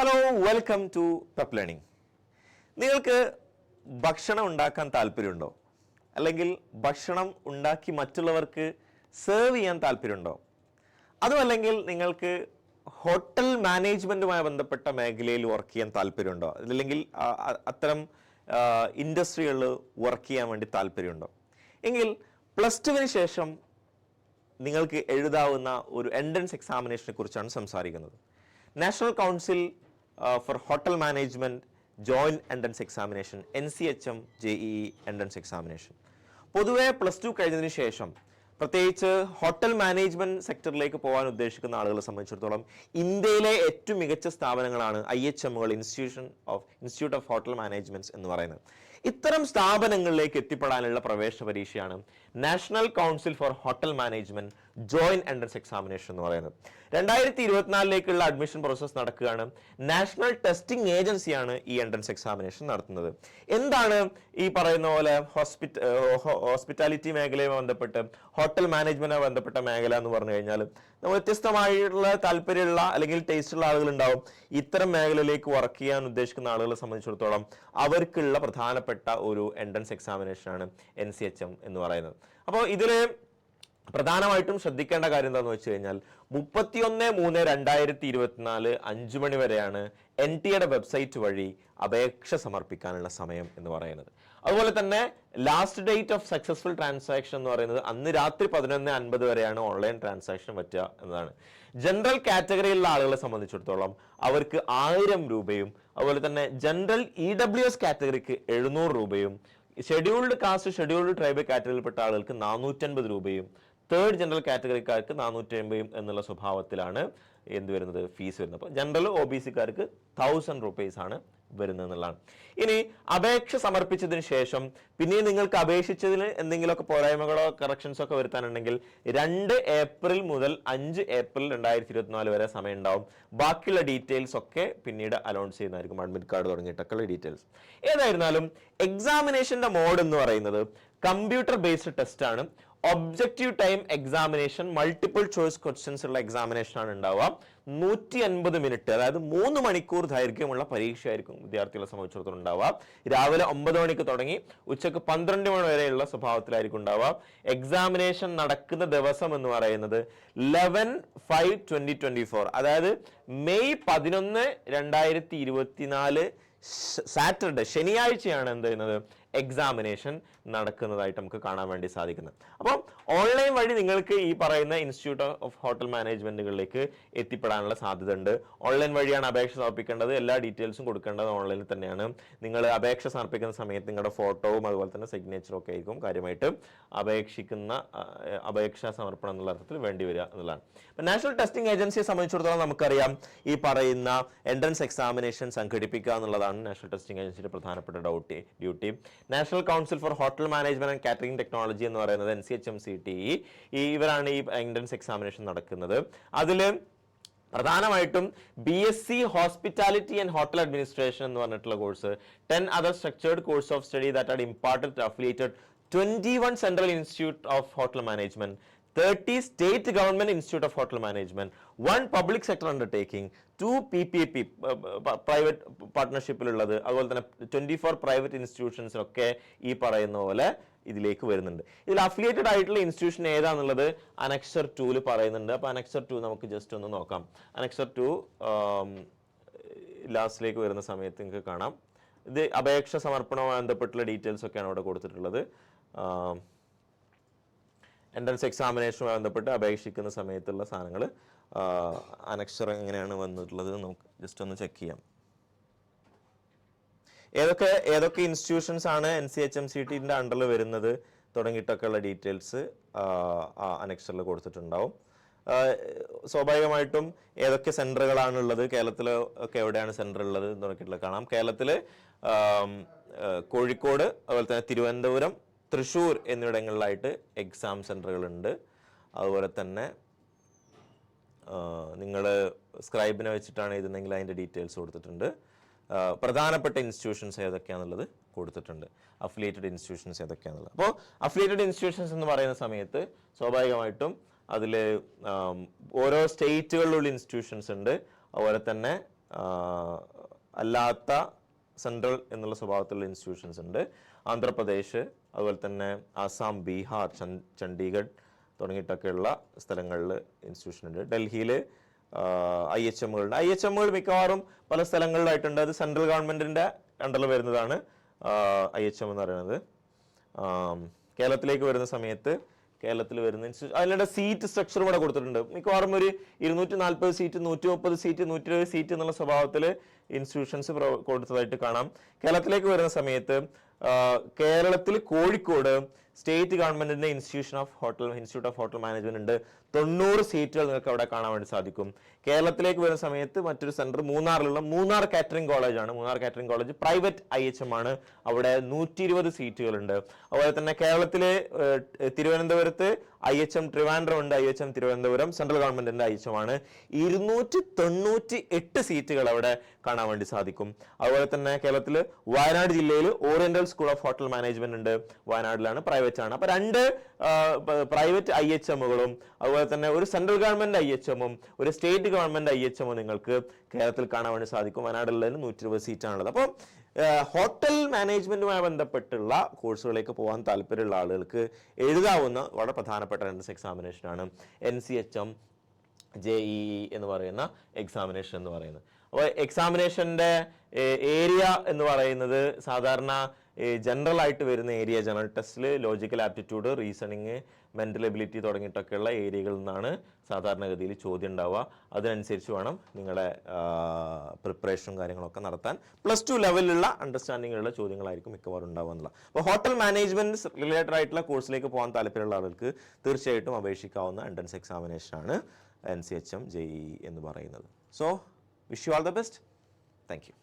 Hello welcome to Pep Learning നിങ്ങൾക്ക് ഭക്ഷണം ഉണ്ടാക്കാൻ താല്പര്യമുണ്ടോ? അല്ലെങ്കിൽ ഭക്ഷണം ഉണ്ടാക്കി മറ്റുള്ളവർക്ക് സെർവ് ചെയ്യാൻ താല്പര്യമുണ്ടോ? അതുമല്ലെങ്കിൽ നിങ്ങൾക്ക് ഹോട്ടൽ മാനേജ്മെന്റുമായി ബന്ധപ്പെട്ട മേഖലയിൽ വർക്ക് ചെയ്യാൻ താല്പര്യമുണ്ടോ? അല്ലെങ്കിൽ അത്തരം ഇൻഡസ്ട്രികളിൽ വർക്ക് ചെയ്യാൻ വേണ്ടി താല്പര്യമുണ്ടോ? എങ്കിൽ പ്ലസ് ടുവിന് ശേഷം നിങ്ങൾക്ക് എഴുതാവുന്ന ഒരു എൻട്രൻസ് എക്സാമിനേഷനെ കുറിച്ചാണ് സംസാരിക്കുന്നത്. National council for hotel management joint entrance examination N C H M J E entrance examination പൊതുവെ പ്ലസ് ടു കഴിഞ്ഞതിന് ശേഷം പ്രത്യേകിച്ച് ഹോട്ടൽ മാനേജ്മെന്റ് സെക്ടറിലേക്ക് പോകാൻ ഉദ്ദേശിക്കുന്ന ആളുകളെ സംബന്ധിച്ചിടത്തോളം ഇന്ത്യയിലെ ഏറ്റവും മികച്ച സ്ഥാപനങ്ങളാണ് I H എമ്മുകൾ institution of institute of hotel managements എന്ന് പറയുന്നത്. ഇത്തരം സ്ഥാപനങ്ങളിലേക്ക് എത്തിപ്പെടാനുള്ള പ്രവേശന പരീക്ഷയാണ് national council for hotel management joint entrance examination എന്ന് പറയുന്നത്. രണ്ടായിരത്തി ഇരുപത്തിനാലിലേക്കുള്ള അഡ്മിഷൻ പ്രോസസ് നടക്കുകയാണ്. നാഷണൽ ടെസ്റ്റിംഗ് ഏജൻസിയാണ് ഈ എൻട്രൻസ് എക്സാമിനേഷൻ നടത്തുന്നത്. എന്താണ് ഈ പറയുന്ന പോലെ ഹോസ്പിറ്റ ഹോസ്പിറ്റാലിറ്റി മേഖലയുമായി ബന്ധപ്പെട്ട് ഹോട്ടൽ മാനേജ്മെന്റുമായി ബന്ധപ്പെട്ട മേഖല എന്ന് പറഞ്ഞു കഴിഞ്ഞാൽ വ്യത്യസ്തമായിട്ടുള്ള താല്പര്യമുള്ള അല്ലെങ്കിൽ ടേസ്റ്റ് ഉള്ള ആളുകൾ ഉണ്ടാവും. ഇത്തരം മേഖലയിലേക്ക് വർക്ക് ചെയ്യാൻ ഉദ്ദേശിക്കുന്ന ആളുകളെ സംബന്ധിച്ചിടത്തോളം അവർക്കുള്ള പ്രധാനപ്പെട്ട ഒരു എൻട്രൻസ് എക്സാമിനേഷനാണ് എൻ സി എച്ച് എം എന്ന് പറയുന്നത്. അപ്പോൾ ഇതിൽ പ്രധാനമായിട്ടും ശ്രദ്ധിക്കേണ്ട കാര്യം എന്താണെന്ന് വെച്ച് കഴിഞ്ഞാൽ മുപ്പത്തിയൊന്ന് മൂന്ന് രണ്ടായിരത്തി ഇരുപത്തിനാല് അഞ്ചു മണി വരെയാണ് എൻ ടിയുടെ വെബ്സൈറ്റ് വഴി അപേക്ഷ സമർപ്പിക്കാനുള്ള സമയം എന്ന് പറയുന്നത്. അതുപോലെ തന്നെ last date of successful transaction എന്ന് പറയുന്നത് അന്ന് രാത്രി പതിനൊന്ന് അൻപത് വരെയാണ് ഓൺലൈൻ ട്രാൻസാക്ഷൻ പറ്റുക എന്നതാണ്. ജനറൽ കാറ്റഗറിയിലുള്ള ആളുകളെ സംബന്ധിച്ചിടത്തോളം അവർക്ക് ആയിരം രൂപയും അതുപോലെ തന്നെ ജനറൽ ഇ ഡബ്ല്യു എസ് കാറ്റഗറിക്ക് എഴുന്നൂറ് രൂപയും ഷെഡ്യൂൾഡ് കാസ്റ്റ് ഷെഡ്യൂൾഡ് ട്രൈബ് കാറ്റഗറിയിൽപ്പെട്ട ആളുകൾക്ക് നാനൂറ്റൻപത് രൂപയും തേർഡ് ജനറൽ കാറ്റഗറിക്കാർക്ക് നാനൂറ്റി അമ്പതും എന്നുള്ള സ്വഭാവത്തിലാണ് എന്ത് വരുന്നത്? ഫീസ് വരുന്നത്. അപ്പോൾ ജനറൽ ഒ ബി സിക്കാർക്ക് തൗസൻഡ് റുപ്പീസ് ആണ് വരുന്നത് എന്നുള്ളതാണ് ഇനി അപേക്ഷ സമർപ്പിച്ചതിന് ശേഷം പിന്നെ നിങ്ങൾക്ക് അപേക്ഷിച്ചതിന് എന്തെങ്കിലുമൊക്കെ പോരായ്മകളോ കറക്ഷൻസോ ഒക്കെ വരുത്താനുണ്ടെങ്കിൽ രണ്ട് ഏപ്രിൽ മുതൽ അഞ്ച് ഏപ്രിൽ രണ്ടായിരത്തി ഇരുപത്തിനാല് വരെ സമയം ഉണ്ടാവും ബാക്കിയുള്ള ഡീറ്റെയിൽസ് ഒക്കെ പിന്നീട് അലോൺസ് ചെയ്യുന്നതായിരിക്കും അഡ്മിറ്റ് കാർഡ് തുടങ്ങിയിട്ടൊക്കെയുള്ള ഡീറ്റെയിൽസ് ഏതായിരുന്നാലും എക്സാമിനേഷന്റെ മോഡ് എന്ന് പറയുന്നത് കമ്പ്യൂട്ടർ ബേസ്ഡ് ടെസ്റ്റ് ആണ്. Objective time examination multiple choice questions ഉള്ള എക്സാമിനേഷൻ ആണ് ഉണ്ടാവുക. നൂറ്റി അൻപത് മിനിറ്റ് അതായത് മൂന്ന് മണിക്കൂർ ദൈർഘ്യമുള്ള പരീക്ഷയായിരിക്കും വിദ്യാർത്ഥികളെ സംബന്ധിച്ചിടത്തോളം ഉണ്ടാവുക. രാവിലെ ഒമ്പത് മണിക്ക് തുടങ്ങി ഉച്ചയ്ക്ക് പന്ത്രണ്ട് മണി വരെയുള്ള സ്വഭാവത്തിലായിരിക്കും ഉണ്ടാവുക. എക്സാമിനേഷൻ നടക്കുന്ന ദിവസം എന്ന് പറയുന്നത് eleven five twenty twenty four അതായത് മെയ് പതിനൊന്ന് രണ്ടായിരത്തി ഇരുപത്തിനാല് സാറ്റർഡേ ശനിയാഴ്ചയാണ് എന്ത് ചെയ്യുന്നത്? എക്സാമിനേഷൻ നടക്കുന്നതായിട്ട് നമുക്ക് കാണാൻ വേണ്ടി സാധിക്കുന്നത് അപ്പോൾ ഓൺലൈൻ വഴി നിങ്ങൾക്ക് ഈ പറയുന്ന ഇൻസ്റ്റിറ്റ്യൂട്ട് ഓഫ് ഹോട്ടൽ മാനേജ്മെന്റുകളിലേക്ക് എത്തിപ്പെടാനുള്ള സാധ്യത ഉണ്ട് ഓൺലൈൻ വഴിയാണ് അപേക്ഷ സമർപ്പിക്കേണ്ടത്. എല്ലാ ഡീറ്റെയിൽസും കൊടുക്കേണ്ടത് ഓൺലൈനിൽ തന്നെയാണ്. നിങ്ങൾ അപേക്ഷ സമർപ്പിക്കുന്ന സമയത്ത് നിങ്ങളുടെ ഫോട്ടോവും അതുപോലെ തന്നെ സിഗ്നേച്ചറും ഒക്കെ ആയിരിക്കും കാര്യമായിട്ട് അപേക്ഷിക്കുന്ന അപേക്ഷ സമർപ്പണം എന്നുള്ള അർത്ഥത്തിൽ വേണ്ടി വരിക എന്നുള്ളതാണ്. ഇപ്പം നാഷണൽ ടെസ്റ്റിംഗ് ഏജൻസിയെ സംബന്ധിച്ചിടത്തോളം നമുക്കറിയാം ഈ പറയുന്ന എൻട്രൻസ് എക്സാമിനേഷൻ സംഘടിപ്പിക്കുക എന്നുള്ളതാണ് നാഷണൽ ടെസ്റ്റിംഗ് ഏജൻസിയുടെ പ്രധാനപ്പെട്ട duty duty national council for hotel management and catering technology എന്ന് പറയുന്നത് N C H M C T ഈ ഇവരാണ് ഈ എൻട്രൻസ് എക്സാമിനേഷൻ നടക്കുന്നത്. അതിൽ പ്രധാനമായിട്ടും B S C hospitality and hotel administration എന്ന് പറഞ്ഞിട്ടുള്ള course ten other structured course of study that are important affiliated twenty one central institute of hotel management thirty state government institute of hotel management one public sector undertaking two P P P private പാർട്ട്ണർഷിപ്പിലുള്ളത് അതുപോലെ തന്നെ twenty four private ഇൻസ്റ്റിറ്റ്യൂഷൻസിലൊക്കെ ഈ പറയുന്ന പോലെ ഇതിലേക്ക് വരുന്നുണ്ട്. ഇതിൽ affiliated ആയിട്ടുള്ള institution ഏതാണെന്നുള്ളത് annexure ടൂവിൽ പറയുന്നുണ്ട്. അപ്പോൾ അനക്സർ ടു നമുക്ക് ജസ്റ്റ് ഒന്ന് നോക്കാം. അനക്സർ ടു ലാസ്റ്റിലേക്ക് വരുന്ന സമയത്ത് നിങ്ങൾക്ക് കാണാം. ഇത് അപേക്ഷ സമർപ്പണവുമായി ബന്ധപ്പെട്ടുള്ള ഡീറ്റെയിൽസ് ഒക്കെയാണ് ഇവിടെ കൊടുത്തിട്ടുള്ളത്. എൻട്രൻസ് എക്സാമിനേഷനുമായി ബന്ധപ്പെട്ട് അപേക്ഷിക്കുന്ന സമയത്തുള്ള സാധനങ്ങൾ അനക്ഷർ എങ്ങനെയാണ് വന്നിട്ടുള്ളത് നമുക്ക് ജസ്റ്റ് ഒന്ന് ചെക്ക് ചെയ്യാം. ഏതൊക്കെ ഏതൊക്കെ ഇൻസ്റ്റിറ്റ്യൂഷൻസ് ആണ് N C H M C ടിന്റെ അണ്ടറിൽ വരുന്നത് തുടങ്ങിയിട്ടൊക്കെയുള്ള ഡീറ്റെയിൽസ് അനക്ഷറിൽ കൊടുത്തിട്ടുണ്ടാവും. സ്വാഭാവികമായിട്ടും ഏതൊക്കെ സെന്ററുകളാണ് ഉള്ളത് കേരളത്തിൽ ഒക്കെ എവിടെയാണ് സെന്റർ ഉള്ളത് നോക്കിയിട്ടുള്ള കാണാം. കേരളത്തിൽ കോഴിക്കോട് അതുപോലെ തന്നെ തിരുവനന്തപുരം തൃശ്ശൂർ എന്നിവിടങ്ങളിലായിട്ട് എക്സാം സെന്ററുകളുണ്ട് അതുപോലെ തന്നെ നിങ്ങൾ സ്ക്രൈബിനെ വെച്ചിട്ടാണ് എഴുതുന്നെങ്കിൽ അതിന്റെ ഡീറ്റെയിൽസ് കൊടുത്തിട്ടുണ്ട്. പ്രധാനപ്പെട്ട ഇൻസ്റ്റിറ്റ്യൂഷൻസ് ഏതൊക്കെയാണെന്നുള്ളത് കൊടുത്തിട്ടുണ്ട്. അഫിലിയേറ്റഡ് ഇൻസ്റ്റിറ്റ്യൂഷൻസ് ഏതൊക്കെയാണെന്നുള്ളത് അപ്പോൾ അഫിലിയേറ്റഡ് ഇൻസ്റ്റിറ്റ്യൂഷൻസ് എന്ന് പറയുന്ന സമയത്ത് സ്വാഭാവികമായിട്ടും അതിൽ ഓരോ സ്റ്റേറ്റുകളിലുള്ള ഇൻസ്റ്റിറ്റ്യൂഷൻസ് ഉണ്ട്. അതുപോലെ തന്നെ അല്ലാത്ത സെൻട്രൽ എന്നുള്ള സ്വഭാവത്തിലുള്ള ഇൻസ്റ്റിറ്റ്യൂഷൻസ് ഉണ്ട്. ആന്ധ്രാപ്രദേശ് അതുപോലെ തന്നെ ആസാം ബീഹാർ ചണ്ഡീഗഡ് തുടങ്ങിയിട്ടൊക്കെയുള്ള സ്ഥലങ്ങളിൽ ഇൻസ്റ്റിറ്റ്യൂഷൻ ഉണ്ട്. ഡൽഹിയിൽ ഐ എച്ച് എമ്മുകളുണ്ട്. ഐ എച്ച് എമ്മുകൾ മിക്കവാറും പല സ്ഥലങ്ങളിലായിട്ടുണ്ട്. അത് സെൻട്രൽ ഗവൺമെന്റിന്റെ അണ്ടറിൽ വരുന്നതാണ് ഐ എച്ച് എം എന്ന് പറയുന്നത്. കേരളത്തിലേക്ക് വരുന്ന സമയത്ത് കേരളത്തിൽ വരുന്ന ഇൻസ്റ്റിറ്റ്യൂഷൻ സീറ്റ് സ്ട്രക്ചർ കൂടെ കൊടുത്തിട്ടുണ്ട്. മിക്കവാറും ഒരു ഇരുന്നൂറ്റി നാൽപ്പത് സീറ്റ് നൂറ്റി മുപ്പത് സീറ്റ് നൂറ്റി ഇരുപത് സീറ്റ് എന്നുള്ള സ്വഭാവത്തിൽ ഇൻസ്റ്റിറ്റ്യൂഷൻസ് കൊടുത്തതായിട്ട് കാണാം. കേരളത്തിലേക്ക് വരുന്ന സമയത്ത് കേരളത്തിൽ കോഴിക്കോട് സ്റ്റേറ്റ് ഗവൺമെന്റിന്റെ institution of hotel institute of hotel management ഉണ്ട്. തൊണ്ണൂറ് സീറ്റുകൾ നിങ്ങൾക്ക് അവിടെ കാണാൻ വേണ്ടി സാധിക്കും. കേരളത്തിലേക്ക് വരുന്ന സമയത്ത് മറ്റൊരു സെന്റർ മൂന്നാറിലുള്ള മൂന്നാർ കാറ്ററിംഗ് കോളേജ് ആണ്. Munnar catering college private I H M ആണ്. അവിടെ നൂറ്റി ഇരുപത് സീറ്റുകളുണ്ട്. അതുപോലെ തന്നെ കേരളത്തിലെ തിരുവനന്തപുരത്ത് ഐ എച്ച് എം ട്രിവാൻഡ്രം ഉണ്ട് I H M Thiruvananthapuram. Central ഗവൺമെന്റിന്റെ ഐ എച്ച് എം ആണ് ഇരുന്നൂറ്റി തൊണ്ണൂറ്റി എട്ട് സീറ്റുകൾ അവിടെ കാണാൻ വേണ്ടി സാധിക്കും. അതുപോലെ തന്നെ കേരളത്തിൽ വയനാട് ജില്ലയിൽ oriental school of hotel management ഉണ്ട്. വയനാട്ടിലാണ് പ്രൈവറ്റ് ആണ്. അപ്പൊ രണ്ട് പ്രൈവറ്റ് ഐ എച്ച് എമ്മുകളും അതുപോലെ തന്നെ ഒരു സെൻട്രൽ ഗവൺമെന്റ് ഐ എച്ച് എമ്മും ഒരു സ്റ്റേറ്റ് ഗവൺമെന്റ് ഐ എച്ച് എമ്മും നിങ്ങൾക്ക് കേരളത്തിൽ കാണാൻ വേണ്ടി സാധിക്കും. വയനാടുള്ളതിന് നൂറ്റി ഇരുപത് സീറ്റാണുള്ളത്. അപ്പോൾ ഹോട്ടൽ മാനേജ്മെന്റുമായി ബന്ധപ്പെട്ടുള്ള കോഴ്സുകളിലേക്ക് പോകാൻ താല്പര്യമുള്ള ആളുകൾക്ക് എഴുതാവുന്ന വളരെ പ്രധാനപ്പെട്ട entrance എക്സാമിനേഷനാണ് N C H M J E എന്ന് പറയുന്ന എക്സാമിനേഷൻ എന്ന് പറയുന്നത്. അപ്പോൾ എക്സാമിനേഷന്റെ ഏരിയ എന്ന് പറയുന്നത് സാധാരണ ജനറൽ ആയിട്ട് വരുന്ന ഏരിയ ജനറൽ ടെസ്റ്റിൽ logical aptitude reasoning mental ability തുടങ്ങിയിട്ടൊക്കെയുള്ള ഏരിയകളിൽ നിന്നാണ് സാധാരണഗതിയിൽ ചോദ്യം ഉണ്ടാവുക. അതിനനുസരിച്ച് വേണം നിങ്ങളുടെ പ്രിപ്പറേഷനും കാര്യങ്ങളൊക്കെ നടത്താൻ. പ്ലസ് ടു ലെവലിലുള്ള അണ്ടർസ്റ്റാൻഡിങ്ങിലുള്ള ചോദ്യങ്ങളായിരിക്കും മിക്കവാറും ഉണ്ടാവുക എന്നുള്ളത്. അപ്പോൾ ഹോട്ടൽ മാനേജ്മെന്റ് റിലേറ്റഡ് ആയിട്ടുള്ള കോഴ്സിലേക്ക് പോകാൻ താല്പര്യമുള്ള ആളുകൾക്ക് തീർച്ചയായിട്ടും അപേക്ഷിക്കാവുന്ന entrance എക്സാമിനേഷനാണ് N C H M J E എന്ന് പറയുന്നത്. So wish you all the best thank you